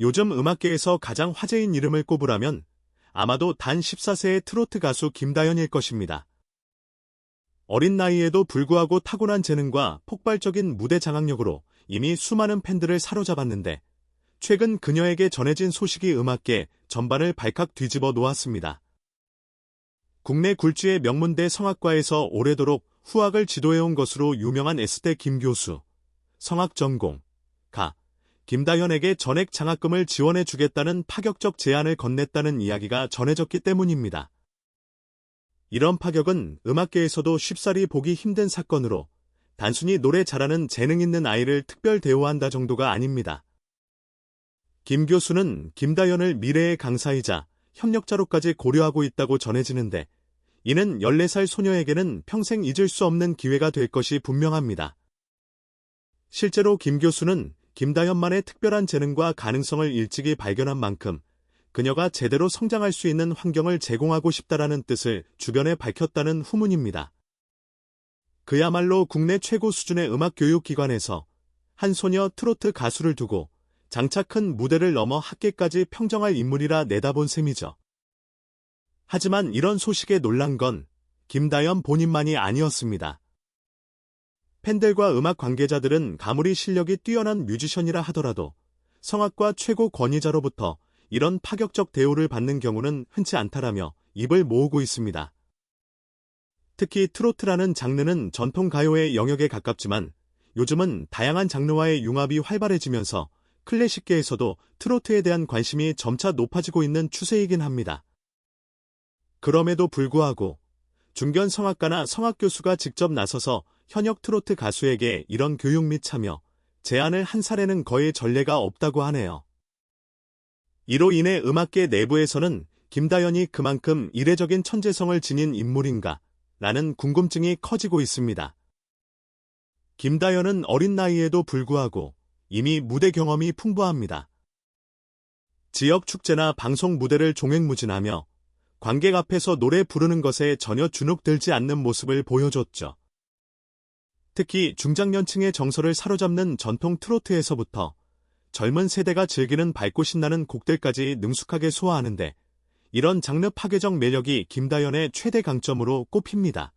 요즘 음악계에서 가장 화제인 이름을 꼽으라면 아마도 단 14세의 트로트 가수 김다연일 것입니다. 어린 나이에도 불구하고 타고난 재능과 폭발적인 무대 장악력으로 이미 수많은 팬들을 사로잡았는데 최근 그녀에게 전해진 소식이 음악계 전반을 발칵 뒤집어 놓았습니다. 국내 굴지의 명문대 성악과에서 오래도록 후학을 지도해온 것으로 유명한 S대 김 교수, 성악 전공, 가, 김다현에게 전액 장학금을 지원해 주겠다는 파격적 제안을 건넸다는 이야기가 전해졌기 때문입니다. 이런 파격은 음악계에서도 쉽사리 보기 힘든 사건으로 단순히 노래 잘하는 재능 있는 아이를 특별 대우한다 정도가 아닙니다. 김 교수는 김다현을 미래의 강사이자 협력자로까지 고려하고 있다고 전해지는데 이는 14살 소녀에게는 평생 잊을 수 없는 기회가 될 것이 분명합니다. 실제로 김 교수는 김다현만의 특별한 재능과 가능성을 일찍이 발견한 만큼 그녀가 제대로 성장할 수 있는 환경을 제공하고 싶다라는 뜻을 주변에 밝혔다는 후문입니다. 그야말로 국내 최고 수준의 음악 교육기관에서 한 소녀 트로트 가수를 두고 장차 큰 무대를 넘어 학계까지 평정할 인물이라 내다본 셈이죠. 하지만 이런 소식에 놀란 건 김다연 본인만이 아니었습니다. 팬들과 음악 관계자들은 가물이 실력이 뛰어난 뮤지션이라 하더라도 성악과 최고 권위자로부터 이런 파격적 대우를 받는 경우는 흔치 않다라며 입을 모으고 있습니다. 특히 트로트라는 장르는 전통 가요의 영역에 가깝지만 요즘은 다양한 장르와의 융합이 활발해지면서 클래식계에서도 트로트에 대한 관심이 점차 높아지고 있는 추세이긴 합니다. 그럼에도 불구하고 중견 성악가나 성악 교수가 직접 나서서 현역 트로트 가수에게 이런 교육 및 참여, 제안을 한 사례는 거의 전례가 없다고 하네요. 이로 인해 음악계 내부에서는 김다연이 그만큼 이례적인 천재성을 지닌 인물인가 라는 궁금증이 커지고 있습니다. 김다연은 어린 나이에도 불구하고 이미 무대 경험이 풍부합니다. 지역 축제나 방송 무대를 종횡무진하며 관객 앞에서 노래 부르는 것에 전혀 주눅들지 않는 모습을 보여줬죠. 특히 중장년층의 정서를 사로잡는 전통 트로트에서부터 젊은 세대가 즐기는 밝고 신나는 곡들까지 능숙하게 소화하는데 이런 장르 파괴적 매력이 김다연의 최대 강점으로 꼽힙니다.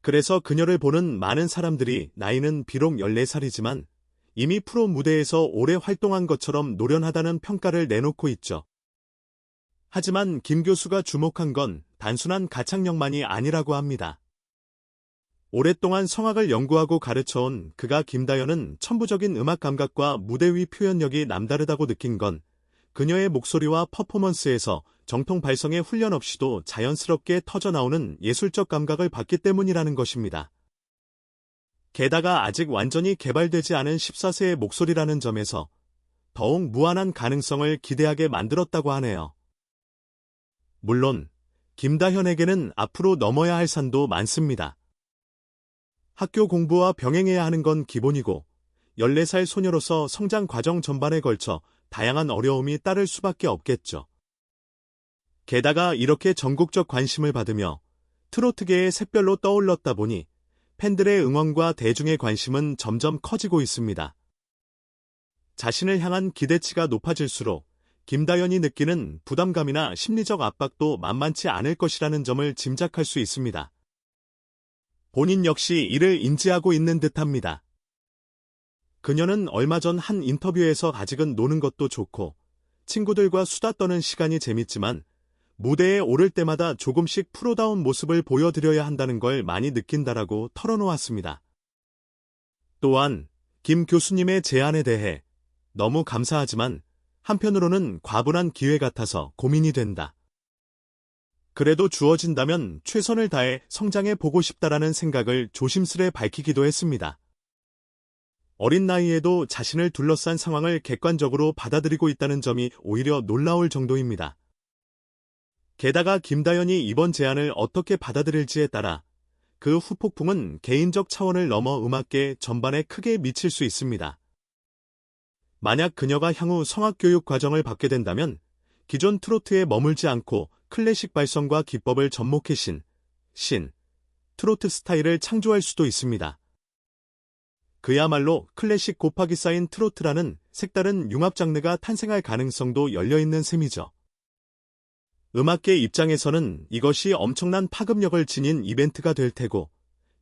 그래서 그녀를 보는 많은 사람들이 나이는 비록 14살이지만 이미 프로 무대에서 오래 활동한 것처럼 노련하다는 평가를 내놓고 있죠. 하지만 김 교수가 주목한 건 단순한 가창력만이 아니라고 합니다. 오랫동안 성악을 연구하고 가르쳐온 그가 김다연은 천부적인 음악 감각과 무대 위 표현력이 남다르다고 느낀 건 그녀의 목소리와 퍼포먼스에서 정통 발성의 훈련 없이도 자연스럽게 터져나오는 예술적 감각을 받기 때문이라는 것입니다. 게다가 아직 완전히 개발되지 않은 14세의 목소리라는 점에서 더욱 무한한 가능성을 기대하게 만들었다고 하네요. 물론 김다현에게는 앞으로 넘어야 할 산도 많습니다. 학교 공부와 병행해야 하는 건 기본이고 14살 소녀로서 성장 과정 전반에 걸쳐 다양한 어려움이 따를 수밖에 없겠죠. 게다가 이렇게 전국적 관심을 받으며 트로트계의 샛별로 떠올랐다 보니 팬들의 응원과 대중의 관심은 점점 커지고 있습니다. 자신을 향한 기대치가 높아질수록 김다연이 느끼는 부담감이나 심리적 압박도 만만치 않을 것이라는 점을 짐작할 수 있습니다. 본인 역시 이를 인지하고 있는 듯합니다. 그녀는 얼마 전 한 인터뷰에서 아직은 노는 것도 좋고 친구들과 수다 떠는 시간이 재밌지만 무대에 오를 때마다 조금씩 프로다운 모습을 보여드려야 한다는 걸 많이 느낀다라고 털어놓았습니다. 또한 김 교수님의 제안에 대해 너무 감사하지만 한편으로는 과분한 기회 같아서 고민이 된다. 그래도 주어진다면 최선을 다해 성장해 보고 싶다라는 생각을 조심스레 밝히기도 했습니다. 어린 나이에도 자신을 둘러싼 상황을 객관적으로 받아들이고 있다는 점이 오히려 놀라울 정도입니다. 게다가 김다연이 이번 제안을 어떻게 받아들일지에 따라 그 후폭풍은 개인적 차원을 넘어 음악계 전반에 크게 미칠 수 있습니다. 만약 그녀가 향후 성악교육 과정을 받게 된다면 기존 트로트에 머물지 않고 클래식 발성과 기법을 접목해 신, 신, 트로트 스타일을 창조할 수도 있습니다. 그야말로 클래식 곱하기 쌓인 트로트라는 색다른 융합 장르가 탄생할 가능성도 열려있는 셈이죠. 음악계 입장에서는 이것이 엄청난 파급력을 지닌 이벤트가 될 테고,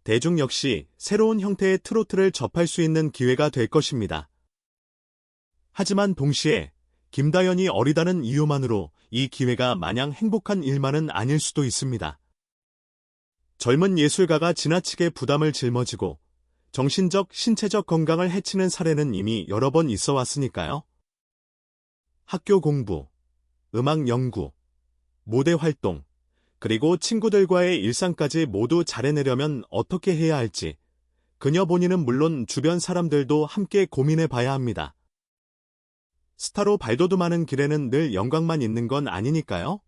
대중 역시 새로운 형태의 트로트를 접할 수 있는 기회가 될 것입니다. 하지만 동시에 김다연이 어리다는 이유만으로 이 기회가 마냥 행복한 일만은 아닐 수도 있습니다. 젊은 예술가가 지나치게 부담을 짊어지고 정신적, 신체적 건강을 해치는 사례는 이미 여러 번 있어 왔으니까요. 학교 공부, 음악 연구, 무대 활동, 그리고 친구들과의 일상까지 모두 잘해내려면 어떻게 해야 할지 그녀 본인은 물론 주변 사람들도 함께 고민해 봐야 합니다. 스타로 발돋움하는 길에는 늘 영광만 있는 건 아니니까요.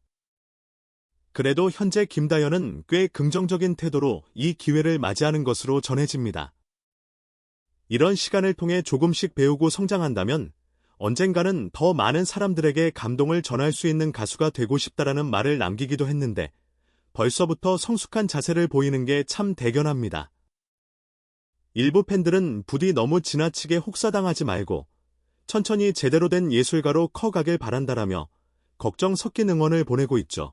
그래도 현재 김다연은 꽤 긍정적인 태도로 이 기회를 맞이하는 것으로 전해집니다. 이런 시간을 통해 조금씩 배우고 성장한다면 언젠가는 더 많은 사람들에게 감동을 전할 수 있는 가수가 되고 싶다라는 말을 남기기도 했는데 벌써부터 성숙한 자세를 보이는 게 참 대견합니다. 일부 팬들은 부디 너무 지나치게 혹사당하지 말고 천천히 제대로 된 예술가로 커가길 바란다라며 걱정 섞인 응원을 보내고 있죠.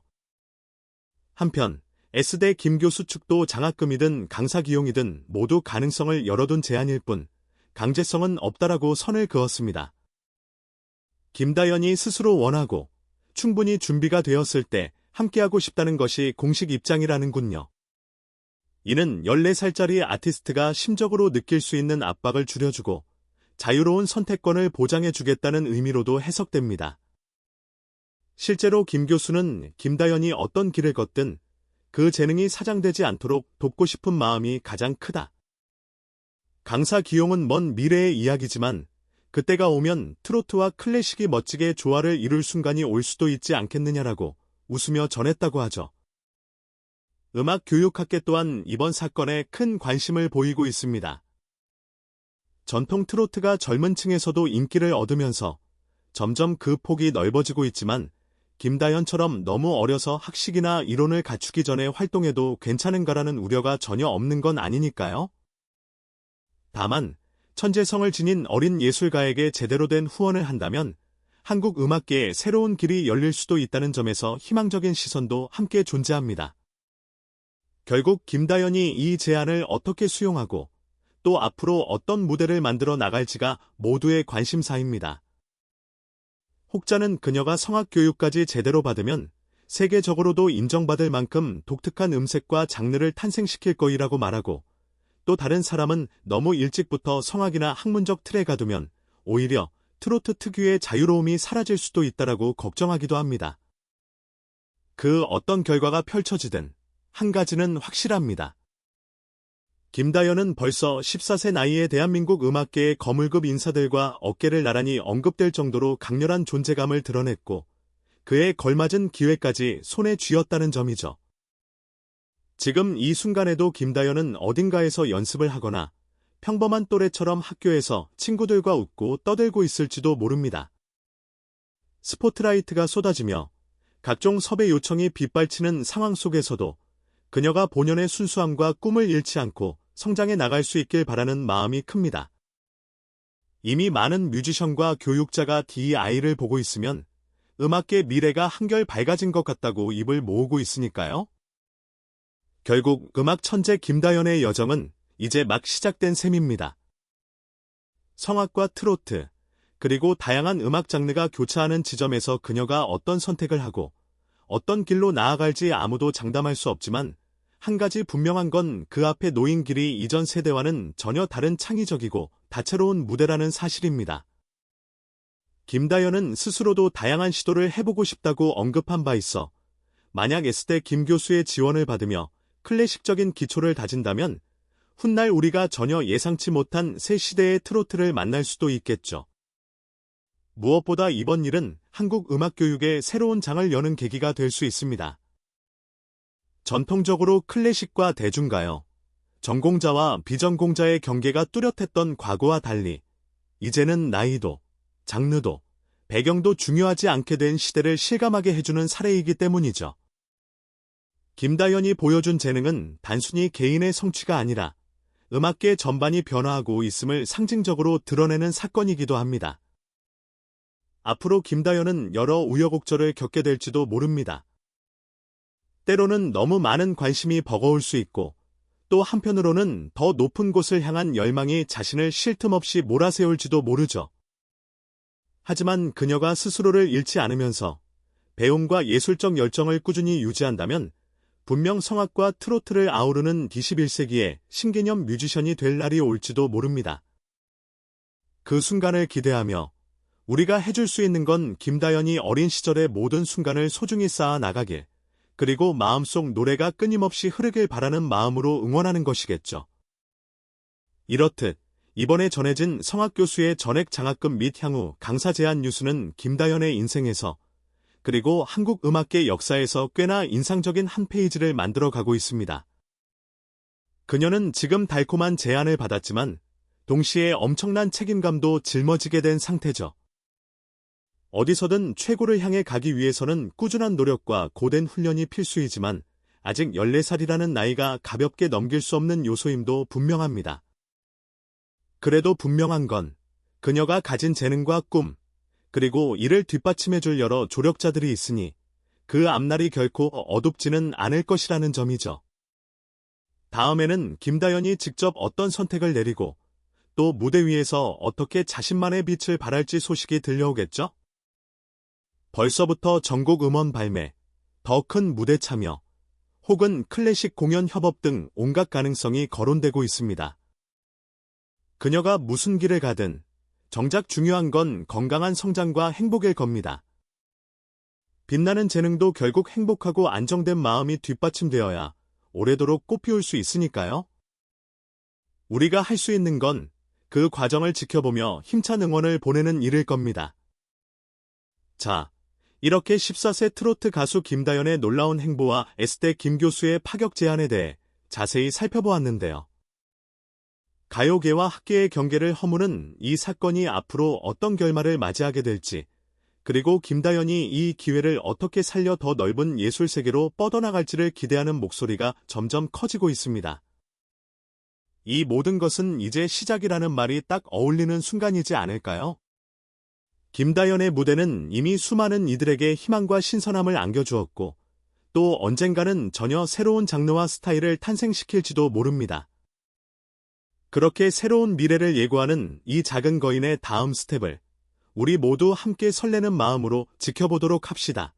한편 S대 김 교수 측도 장학금이든 강사 기용이든 모두 가능성을 열어둔 제안일 뿐 강제성은 없다라고 선을 그었습니다. 김다연이 스스로 원하고 충분히 준비가 되었을 때 함께하고 싶다는 것이 공식 입장이라는군요. 이는 14살짜리 아티스트가 심적으로 느낄 수 있는 압박을 줄여주고 자유로운 선택권을 보장해 주겠다는 의미로도 해석됩니다. 실제로 김 교수는 김다연이 어떤 길을 걷든 그 재능이 사장되지 않도록 돕고 싶은 마음이 가장 크다. 강사 기용은 먼 미래의 이야기지만 그때가 오면 트로트와 클래식이 멋지게 조화를 이룰 순간이 올 수도 있지 않겠느냐라고 웃으며 전했다고 하죠. 음악 교육학계 또한 이번 사건에 큰 관심을 보이고 있습니다. 전통 트로트가 젊은 층에서도 인기를 얻으면서 점점 그 폭이 넓어지고 있지만 김다연처럼 너무 어려서 학식이나 이론을 갖추기 전에 활동해도 괜찮은가라는 우려가 전혀 없는 건 아니니까요. 다만 천재성을 지닌 어린 예술가에게 제대로 된 후원을 한다면 한국 음악계에 새로운 길이 열릴 수도 있다는 점에서 희망적인 시선도 함께 존재합니다. 결국 김다연이 이 제안을 어떻게 수용하고 또 앞으로 어떤 무대를 만들어 나갈지가 모두의 관심사입니다. 혹자는 그녀가 성악교육까지 제대로 받으면 세계적으로도 인정받을 만큼 독특한 음색과 장르를 탄생시킬 거이라고 말하고 또 다른 사람은 너무 일찍부터 성악이나 학문적 틀에 가두면 오히려 트로트 특유의 자유로움이 사라질 수도 있다라고 걱정하기도 합니다. 그 어떤 결과가 펼쳐지든 한 가지는 확실합니다. 김다연은 벌써 14세 나이에 대한민국 음악계의 거물급 인사들과 어깨를 나란히 언급될 정도로 강렬한 존재감을 드러냈고 그에 걸맞은 기회까지 손에 쥐었다는 점이죠. 지금 이 순간에도 김다연은 어딘가에서 연습을 하거나 평범한 또래처럼 학교에서 친구들과 웃고 떠들고 있을지도 모릅니다. 스포트라이트가 쏟아지며 각종 섭외 요청이 빗발치는 상황 속에서도 그녀가 본연의 순수함과 꿈을 잃지 않고 성장해 나갈 수 있길 바라는 마음이 큽니다. 이미 많은 뮤지션과 교육자가 DI를 보고 있으면 음악계 미래가 한결 밝아진 것 같다고 입을 모으고 있으니까요. 결국 음악 천재 김다연의 여정은 이제 막 시작된 셈입니다. 성악과 트로트, 그리고 다양한 음악 장르가 교차하는 지점에서 그녀가 어떤 선택을 하고 어떤 길로 나아갈지 아무도 장담할 수 없지만 한 가지 분명한 건 그 앞에 놓인 길이 이전 세대와는 전혀 다른 창의적이고 다채로운 무대라는 사실입니다. 김다연은 스스로도 다양한 시도를 해보고 싶다고 언급한 바 있어 만약 S대 김 교수의 지원을 받으며 클래식적인 기초를 다진다면 훗날 우리가 전혀 예상치 못한 새 시대의 트로트를 만날 수도 있겠죠. 무엇보다 이번 일은 한국 음악 교육의 새로운 장을 여는 계기가 될 수 있습니다. 전통적으로 클래식과 대중가요, 전공자와 비전공자의 경계가 뚜렷했던 과거와 달리 이제는 나이도, 장르도, 배경도 중요하지 않게 된 시대를 실감하게 해주는 사례이기 때문이죠. 김다연이 보여준 재능은 단순히 개인의 성취가 아니라 음악계 전반이 변화하고 있음을 상징적으로 드러내는 사건이기도 합니다. 앞으로 김다연은 여러 우여곡절을 겪게 될지도 모릅니다. 때로는 너무 많은 관심이 버거울 수 있고, 또 한편으로는 더 높은 곳을 향한 열망이 자신을 쉴 틈 없이 몰아세울지도 모르죠. 하지만 그녀가 스스로를 잃지 않으면서 배움과 예술적 열정을 꾸준히 유지한다면 분명 성악과 트로트를 아우르는 21세기의 신개념 뮤지션이 될 날이 올지도 모릅니다. 그 순간을 기대하며 우리가 해줄 수 있는 건 김다연이 어린 시절의 모든 순간을 소중히 쌓아 나가길, 그리고 마음속 노래가 끊임없이 흐르길 바라는 마음으로 응원하는 것이겠죠. 이렇듯 이번에 전해진 성악 교수의 전액 장학금 및 향후 강사 제안 뉴스는 김다연의 인생에서 그리고 한국 음악계 역사에서 꽤나 인상적인 한 페이지를 만들어 가고 있습니다. 그녀는 지금 달콤한 제안을 받았지만 동시에 엄청난 책임감도 짊어지게 된 상태죠. 어디서든 최고를 향해 가기 위해서는 꾸준한 노력과 고된 훈련이 필수이지만 아직 14살이라는 나이가 가볍게 넘길 수 없는 요소임도 분명합니다. 그래도 분명한 건 그녀가 가진 재능과 꿈, 그리고 이를 뒷받침해줄 여러 조력자들이 있으니 그 앞날이 결코 어둡지는 않을 것이라는 점이죠. 다음에는 김다연이 직접 어떤 선택을 내리고 또 무대 위에서 어떻게 자신만의 빛을 발할지 소식이 들려오겠죠? 벌써부터 전곡 음원 발매, 더 큰 무대 참여, 혹은 클래식 공연 협업 등 온갖 가능성이 거론되고 있습니다. 그녀가 무슨 길을 가든 정작 중요한 건 건강한 성장과 행복일 겁니다. 빛나는 재능도 결국 행복하고 안정된 마음이 뒷받침되어야 오래도록 꽃피울 수 있으니까요. 우리가 할 수 있는 건 그 과정을 지켜보며 힘찬 응원을 보내는 일일 겁니다. 자, 이렇게 14세 트로트 가수 김다연의 놀라운 행보와 S대 김 교수의 파격 제안에 대해 자세히 살펴보았는데요. 가요계와 학계의 경계를 허무는 이 사건이 앞으로 어떤 결말을 맞이하게 될지, 그리고 김다연이 이 기회를 어떻게 살려 더 넓은 예술 세계로 뻗어나갈지를 기대하는 목소리가 점점 커지고 있습니다. 이 모든 것은 이제 시작이라는 말이 딱 어울리는 순간이지 않을까요? 김다연의 무대는 이미 수많은 이들에게 희망과 신선함을 안겨주었고, 또 언젠가는 전혀 새로운 장르와 스타일을 탄생시킬지도 모릅니다. 그렇게 새로운 미래를 예고하는 이 작은 거인의 다음 스텝을 우리 모두 함께 설레는 마음으로 지켜보도록 합시다.